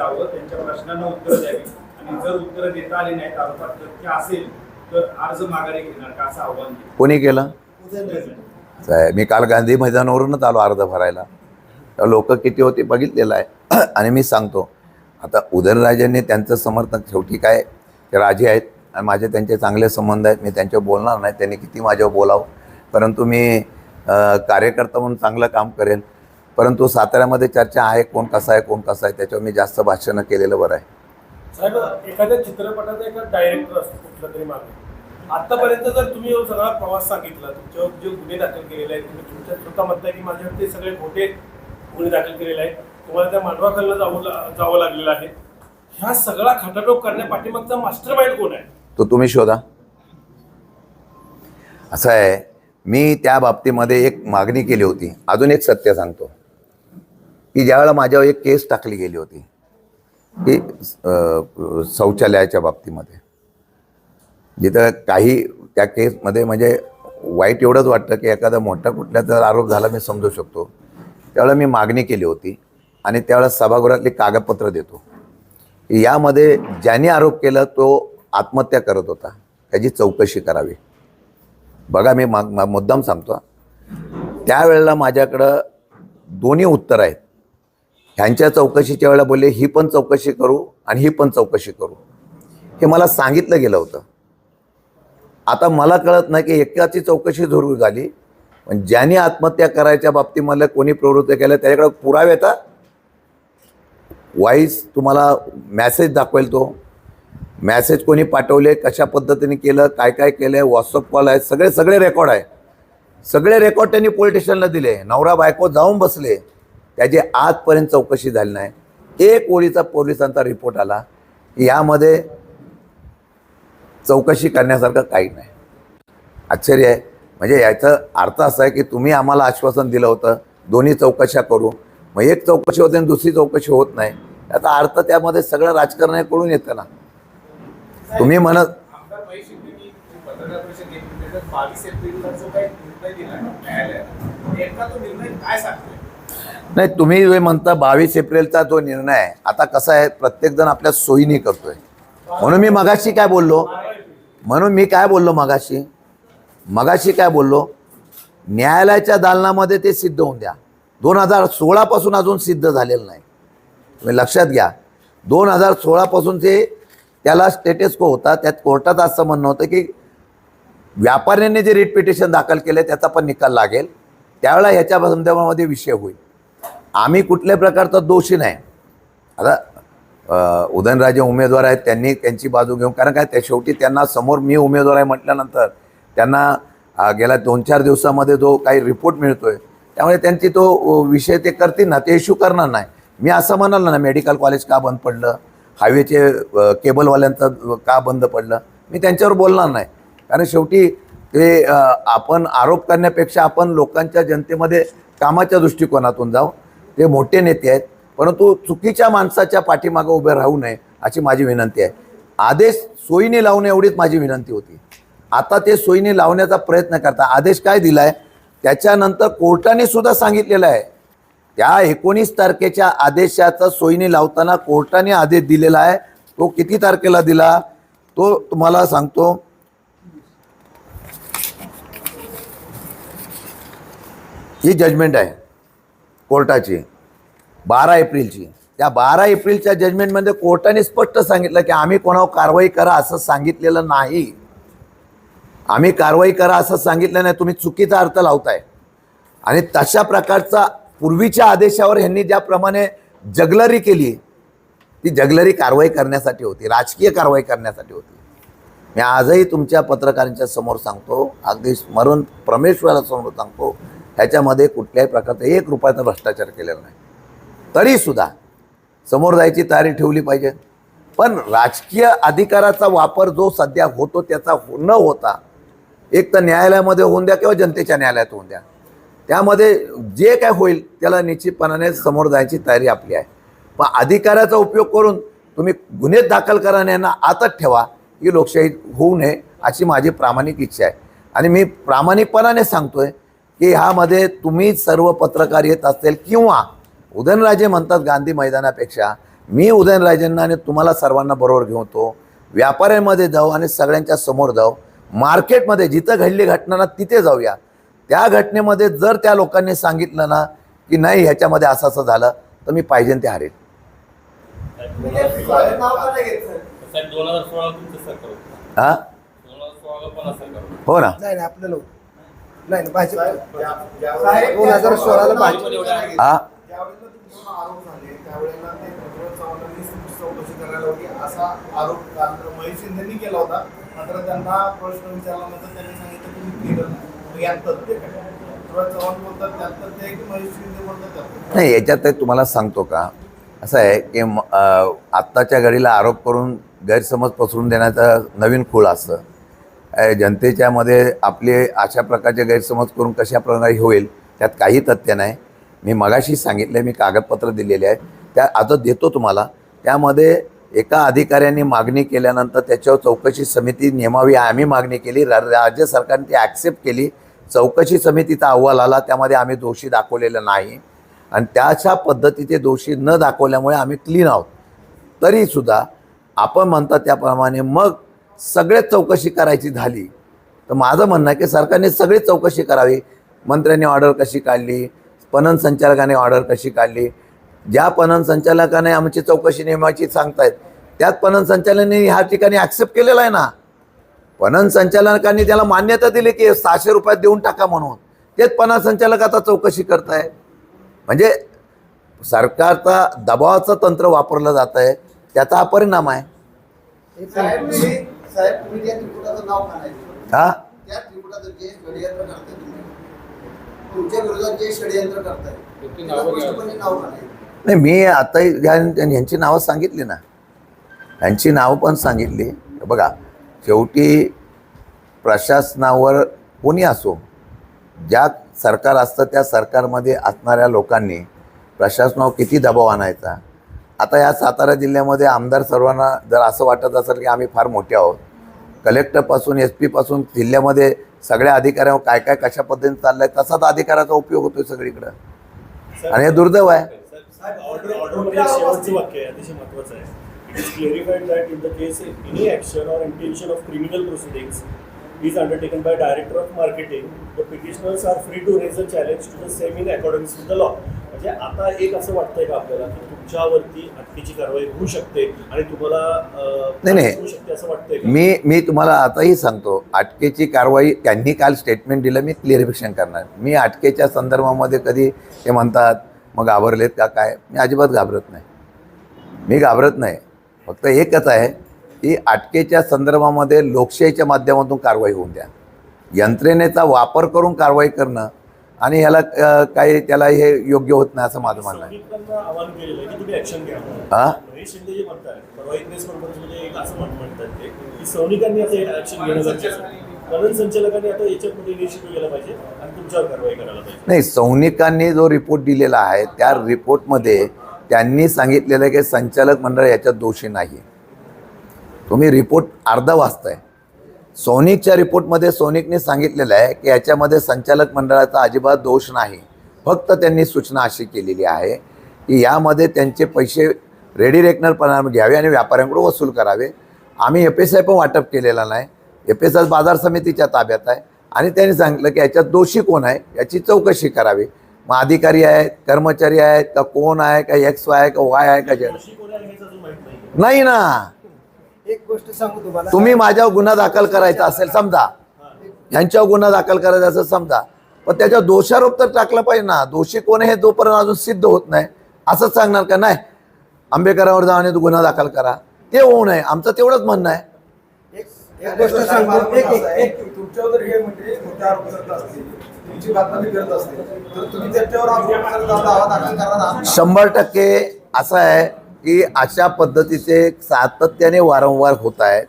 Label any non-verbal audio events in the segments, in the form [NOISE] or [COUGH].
जावं त्यांच्या प्रश्नांना उत्तर द्यावी. आणि जर उत्तर देता आली नाहीत आरोपात तथ्य असेल तर अर्ज माघारी घेणार का असं आव्हान कोणी केलं? साहेब, मी काल गांधी मैदानावरूनच आलो अर्ज भरायला. लोक किती होते बघितलेलं आहे. [CLEARS THROAT] आणि मी सांगतो आता उदयनराजांनी त्यांचं समर्थन शेवटी काय ते राजे आहेत. आणि माझे त्यांचे चांगले संबंध आहेत. मी त्यांच्यावर बोलणार नाही. त्यांनी किती माझ्यावर बोलावं. परंतु मी कार्यकर्ता म्हणून चांगलं काम करेन. परंतु साताऱ्यामध्ये चर्चा आहे कोण कसा आहे कोण कसा आहे त्याच्यावर मी जास्त भाषणं केलेलं बरं आहे. साहेब एखाद्या चित्रपटाचा एका डायरेक्टर असतो कुठला तरी मागे. आतापर्यंत जर तुम्ही सगळा प्रवास सांगितला तुमच्यावर जे गुन्हे दाखल केलेले आहेत तुम्ही तुमच्या स्वतः म्हणताय की माझ्यावर ते सगळे खोटे गुन्हे दाखल केलेले आहेत. तुम्हाला त्या जावं लागलेलं आहे. ह्या सगळा खटाटोप मास्टर माइंड कोण आहे? तो तुम्ही शोधा. असं आहे मी त्या बाबतीमध्ये एक मागणी केली होती. अजून एक सत्य सांगतो. की ज्यावेळेला माझ्यावर एक केस टाकली गेली होती की शौचालयाच्या बाबतीमध्ये. जिथं काही त्या केसमध्ये म्हणजे वाईट एवढंच वाटतं की एखादा मोठा कुठल्याचा आरोप झाला मी समजू शकतो. त्यावेळेला मी मागणी केली होती आणि त्यावेळेला सभागृहातली कागदपत्र देतो. यामध्ये ज्याने आरोप केला तो आत्महत्या करत होता. त्याची चौकशी करावी. बघा मी माग मा- मुद्दाम सांगतो. त्यावेळेला माझ्याकडं दोन्ही उत्तर आहेत. ह्यांच्या चौकशीच्या वेळेला बोलले ही पण चौकशी करू आणि ही पण चौकशी करू. हे मला सांगितलं गेलं होतं. आता मला कळत नाही की एकाची चौकशी जरूर झाली पण ज्यांनी आत्महत्या करायच्या बाबतीमध्ये कोणी प्रवृत्त केलं त्याच्याकडे पुरावे येतात वाईस तुम्हाला मॅसेज दाखवेल तो. मॅसेज कोणी पाठवले कशा पद्धतीने केलं काय काय केलं आहे व्हॉट्सअप कॉल आहे सगळे सगळे रेकॉर्ड आहे सगळे रेकॉर्ड त्यांनी पोलीस स्टेशनला दिले. नवरा बायको जाऊन बसले. त्याची आजपर्यंत चौकशी झाली नाही. एक ओळीचा पोलिसांचा रिपोर्ट आला की यामध्ये चौकशी करण्यासारखं काही नाही. आश्चर्य आहे. म्हणजे याचा अर्थ असा आहे की तुम्ही आम्हाला आश्वासन दिलं होतं दोन्ही चौकशा करू. मग एक चौकशी होते आणि दुसरी चौकशी होत नाही. याचा अर्थ त्यामध्ये सगळं राजकारणाकडून येतं ना. तुम्ही म्हणत बावीस एप्रिलला जो काही निर्णय दिला न्यायालयानं नेमका तो निर्णय काय नाही तुम्ही जे म्हणता बावीस एप्रिलचा जो निर्णय आहे आता कसा आहे प्रत्येकजण आपल्या सोयीने करतोय. म्हणून मी मगाशी काय बोललो? म्हणून मी काय बोललो मगाशी? मगाशी काय बोललो? न्यायालयाच्या दालनामध्ये ते सिद्ध होऊन द्या. दोन हजार सोळापासून अजून सिद्ध झालेलं नाही. तुम्ही लक्षात घ्या. दोन हजार सोळापासून ते त्याला स्टेटस को होता. त्यात कोर्टात असं म्हणणं होतं की व्यापाऱ्यांनी जे रिट पिटिशन दाखल केलं त्याचा पण निकाल लागेल. त्यावेळेला ह्याच्या संदर्भामध्ये विषय होईल. आम्ही कुठल्याही प्रकारचा दोषी नाही. आता उदयनराजे उमेदवार आहेत त्यांनी त्यांची बाजू घेऊन कारण काय त्या शेवटी त्यांना समोर मी उमेदवार आहे म्हटल्यानंतर त्यांना गेल्या दोन चार दिवसामध्ये जो काही रिपोर्ट मिळतोय त्यामुळे त्यांची तो विषय ते करतील ना ते इश्यू करणार नाही. मी असं म्हणाल ना मेडिकल कॉलेज का बंद पडलं? हायवेचे केबलवाल्यांचं का बंद पडलं? मी त्यांच्यावर बोलणार नाही. कारण शेवटी ते आपण आरोप करण्यापेक्षा आपण लोकांच्या जनतेमध्ये कामाच्या दृष्टिकोनातून जाऊ. ते मोठे नेते आहेत परंतु चुकीच्या माणसाच्या पाठीमागं उभे राहू नये अशी माझी विनंती आहे. आदेश सोयीने लावणे एवढीच माझी विनंती होती. आता ते सोयीने लावण्याचा प्रयत्न करता आदेश काय दिला आहे त्याच्यानंतर कोर्टाने सुद्धा सांगितलेलं आहे. त्या एकोणीस तारखेच्या आदेशाचा सोयीने लावताना कोर्टाने आदेश दिलेला आहे. तो किती तारखेला दिला? तो तुम्हाला सांगतो. ही जजमेंट आहे कोर्टाची. बारा एप्रिलची. त्या बारा एप्रिलच्या जजमेंटमध्ये कोर्टाने स्पष्ट सांगितलं की आम्ही कोणावर कारवाई करा असं सांगितलेलं नाही. आम्ही कारवाई करा असं सांगितलं नाही तुम्ही चुकीचा अर्थ लावताय. आणि तशा प्रकारचा पूर्वीच्या आदेशावर ह्यांनी ज्याप्रमाणे जगलरी केली ती जगलरी कारवाई करण्यासाठी होती राजकीय कारवाई करण्यासाठी होती. मी आजही तुमच्या पत्रकारांच्या समोर सांगतो अगदी स्मरण परमेश्वराला समोर सांगतो ह्याच्यामध्ये कुठल्याही प्रकारचा एक रुपयाचा भ्रष्टाचार केलेला नाही. तरीसुद्धा समोर जायची तयारी ठेवली पाहिजे. पण राजकीय अधिकाराचा वापर जो सध्या होतो त्याचा हो- न होता एक तर न्यायालयामध्ये होऊन द्या किंवा जनतेच्या न्यायालयात होऊन द्या. त्यामध्ये जे काय होईल त्याला निश्चितपणाने समोर जायची तयारी आपली आहे. पण अधिकाराचा उपयोग करून तुम्ही गुन्हे दाखल करा आतच ठेवा ही लोकशाही होऊ नये अशी माझी प्रामाणिक इच्छा आहे. आणि मी प्रामाणिकपणाने सांगतोय की ह्यामध्ये तुम्ही सर्व पत्रकार येत असेल किंवा उदयनराजे म्हणतात गांधी मैदानापेक्षा मी उदयनराजेंना आणि तुम्हाला सर्वांना बरोबर घेऊन तो व्यापाऱ्यांमध्ये जाऊ आणि सगळ्यांच्या समोर जाऊ. मार्केटमध्ये जिथं घडली घटना ना तिथे जाऊया. त्या घटनेमध्ये जर त्या लोकांनी सांगितलं ना की नाही ह्याच्यामध्ये असं असं झालं तर मी पाहिजे ते हारेल. होतं हा? हो ना. नाही दोन हजार सोळाला हा? त्यावेळेला तुमच्यावर आरोप झाले. त्यावेळेला ते पृथ्वीराज चव्हाणांनी चौकशी करायला होती असा आरोप महेश शिंदेनी केला होता. मात्र त्यांना प्रश्न विचारल्यानंतर त्यांनी सांगितलं की केलं नाही. यात तथ्य पृथ्वीराज चव्हाण बोलतात त्यात तथ्य आहे की महेश शिंदे बोलतात नाही याच्यात तुम्हाला सांगतो का? असं आहे की आत्ताच्या घडीला आरोप करून गैरसमज पसरून देण्याचा नवीन खूळ असतं. अं, जनतेच्यामध्ये आपले अशा प्रकारचे गैरसमज करून कशा प्रकारे होईल त्यात काही तथ्य नाही. मी मगाशी सांगितले मी कागदपत्र दिलेले आहे त्या आता देतो तुम्हाला. त्यामध्ये एका अधिकाऱ्यांनी मागणी केल्यानंतर त्याच्यावर चौकशी समिती नेमावी आम्ही मागणी केली. रा- राज्य सरकारने ती ॲक्सेप्ट केली. चौकशी समितीचा अहवाल आला. त्यामध्ये आम्ही दोषी दाखवलेलं नाही. आणि त्याच्या पद्धतीचे दोषी न दाखवल्यामुळे आम्ही क्लीन आहोत. तरीसुद्धा आपण म्हणता त्याप्रमाणे मग सगळेच चौकशी करायची झाली. तर माझं म्हणणं आहे की सरकारने सगळी चौकशी करावी. मंत्र्यांनी ऑर्डर कशी काढली? पणन संचालकाने ऑर्डर कशी काढली? ज्या पणन संचालकाने आमची चौकशी नेमाची सांगतायत त्याच पणन संचालकाने ह्या ठिकाणी ॲक्सेप्ट केलेला आहे ना? पणन संचालकांनी त्याला मान्यता दिली की सहाशे रुपयात देऊन टाका म्हणून. तेच पणन संचालक आता चौकशी करताय म्हणजे सरकारचा दबावाचं तंत्र वापरलं जात आहे त्याचा हा परिणाम आहे. हा त्या त्रिकुटाचं जे षडयंत्र करताय तुम्ही तुमच्या विरोधात जे षडयंत्र करताय त्याची त्याला नावं घ्या. स्पष्टपणे नाव म्हणायचं नाही मी आता यांची नावं सांगितली ना. यांची नावं पण सांगितली. बघा शेवटी प्रशासनावर कोणी असो ज्या सरकार असतं त्या सरकारमध्ये असणाऱ्या लोकांनी प्रशासनावर किती दबाव आणायचा? आता या सातारा जिल्ह्यामध्ये आमदार सर्वांना जर असं वाटत असेल की आम्ही फार मोठे आहोत कलेक्टरपासून एस पीपासून जिल्ह्यामध्ये सगळ्या अधिकाऱ्यांवर काय काय कशा पद्धतीने चाललंय तसाच अधिकाराचा उपयोग होतोय सगळीकडं. आणि हे दुर्दैव आहे. वाक्य आहे अतिशय महत्वाचं आहे. It is clarified that in the case any action or intention of criminal proceedings is undertaken by director of marketing the petitioners are free to raise a challenge to the same in accordance with the law. म्हणजे आता एक असं वाटतंय का आपल्याला की तुमच्यावरती अटकेची कारवाई होऊ शकते आणि तुम्हाला नाही, नाही. शकते असं वाटतंय? मी मी तुम्हाला आताही सांगतो अटकेची कारवाई त्यांनी काल स्टेटमेंट दिलं मी क्लिअरिफिकेशन करणार. मी अटकेच्या संदर्भामध्ये कधी ते म्हणतात मग घाबरलेत का काय? मी अजिबात घाबरत नाही. मी घाबरत नाही. फक्त एकच आहे की अटकेच्या संदर्भामध्ये लोकशाहीच्या माध्यमातून कारवाई होऊन द्या. यंत्रणेचा वापर करून कारवाई करणं आणि ह्याला काही त्याला हे योग्य होत नाही असं माझं म्हणणं आहे. सैनिकांना आवाहन केलेलं आहे की तुम्ही ऍक्शन घ्या. हा महेश शिंदे जे म्हणतात परवा एक प्रेस कॉन्फरन्समध्ये एक असं म्हण- म्हणतात ते की सैनिकांनी आता ऍक्शन घेणं गरजेचं आहे. पणन संचालकांनी आता याच्यामध्ये इनिशिएटिव्ह केला पाहिजे आणि तुमच्यावर कारवाई करायला पाहिजे. नाही सैनिकांनी जो रिपोर्ट दिलेला आहे त्या रिपोर्टमध्ये त्यांनी सांगितलेलं आहे की संचालक मंडळ याच्यात दोषी नाही तुम्ही रिपोर्ट अर्धा वाचताय. सोनिकच्या रिपोर्टमध्ये सोनिकने सांगितलेलं आहे की याच्यामध्ये संचालक मंडळाचा अजिबात दोष नाही. फक्त त्यांनी सूचना अशी केलेली आहे की यामध्ये त्यांचे पैसे रेडी रेकनर घ्यावे आणि व्यापाऱ्यांकडून वसूल करावे. आम्ही एफ एस आय पण वाटप केलेला नाही. एफ एस आय बाजार समितीच्या ताब्यात आहे आणि त्यांनी सांगितलं की याच्यात दोषी कोण आहे याची चौकशी करावी. मग अधिकारी आहेत कर्मचारी आहेत का कोण आहे का एक्स वाय आहे का वाय आहे का नाही. नाही ना. एक गोष्ट सांगू तुम्हाला. तुम्ही माझ्यावर गुन्हा दाखल करायचा असेल समजा. यांच्यावर गुन्हा दाखल करायचा असेल समजा. पण त्याच्यावर दोषारोप तर टाकला पाहिजे ना. दोषी कोण हे जोपर्यंत अजून सिद्ध होत नाही. असंच सांगणार का? नाही. आंबेकरांवर जाऊन गुन्हा दाखल करा. ते होऊ नये. आमचं तेवढंच म्हणणं आहे. एक- एक गोष्ट सांगतो एक एक एक तुमच्यावर जर हे म्हणजे मोठे आरोप करत असतील तुमची बातमी करत असतील तर तुम्ही त्याच्यावर आरोप करत दावा दाखल करणार आहात शंभर टक्के असं आहे. की अशा पद्धतीचे सातत्याने वारंवार होत आहेत.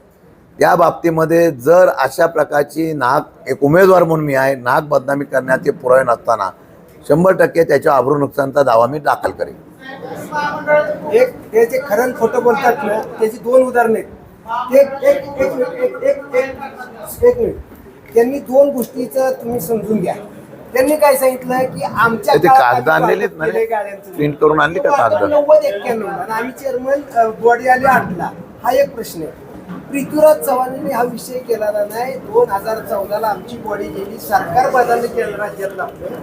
त्या बाबतीमध्ये जर अशा प्रकारची नाक एक उमेदवार म्हणून मी आहे नाक बदनामी करण्याचे पुरावे नसताना शंभर टक्के त्याच्या आबरू नुकसानचा दावा मी दाखल करेन. एक त्याचे जे खरं फोटो खोटं बोलतात ना त्याची दोन उदाहरणे एक एक एक त्यांनी दोन गोष्टीचं तुम्ही समजून घ्या. त्यांनी काय सांगितलं की आमच्या ते कागद आणलेलीत ना रे? प्रिंट करून आणली का कागद? नव्वद एक्क्याण्णव आणि आम्ही चेअरमन बॉडी आली आठला. हा एक प्रश्न आहे. पृथ्वीराज चव्हाणांनी हा विषय केलेला नाही. दोन हजार चौदाला आमची बॉडी गेली. सरकार बदललं केलं राज्यातलं. आपलं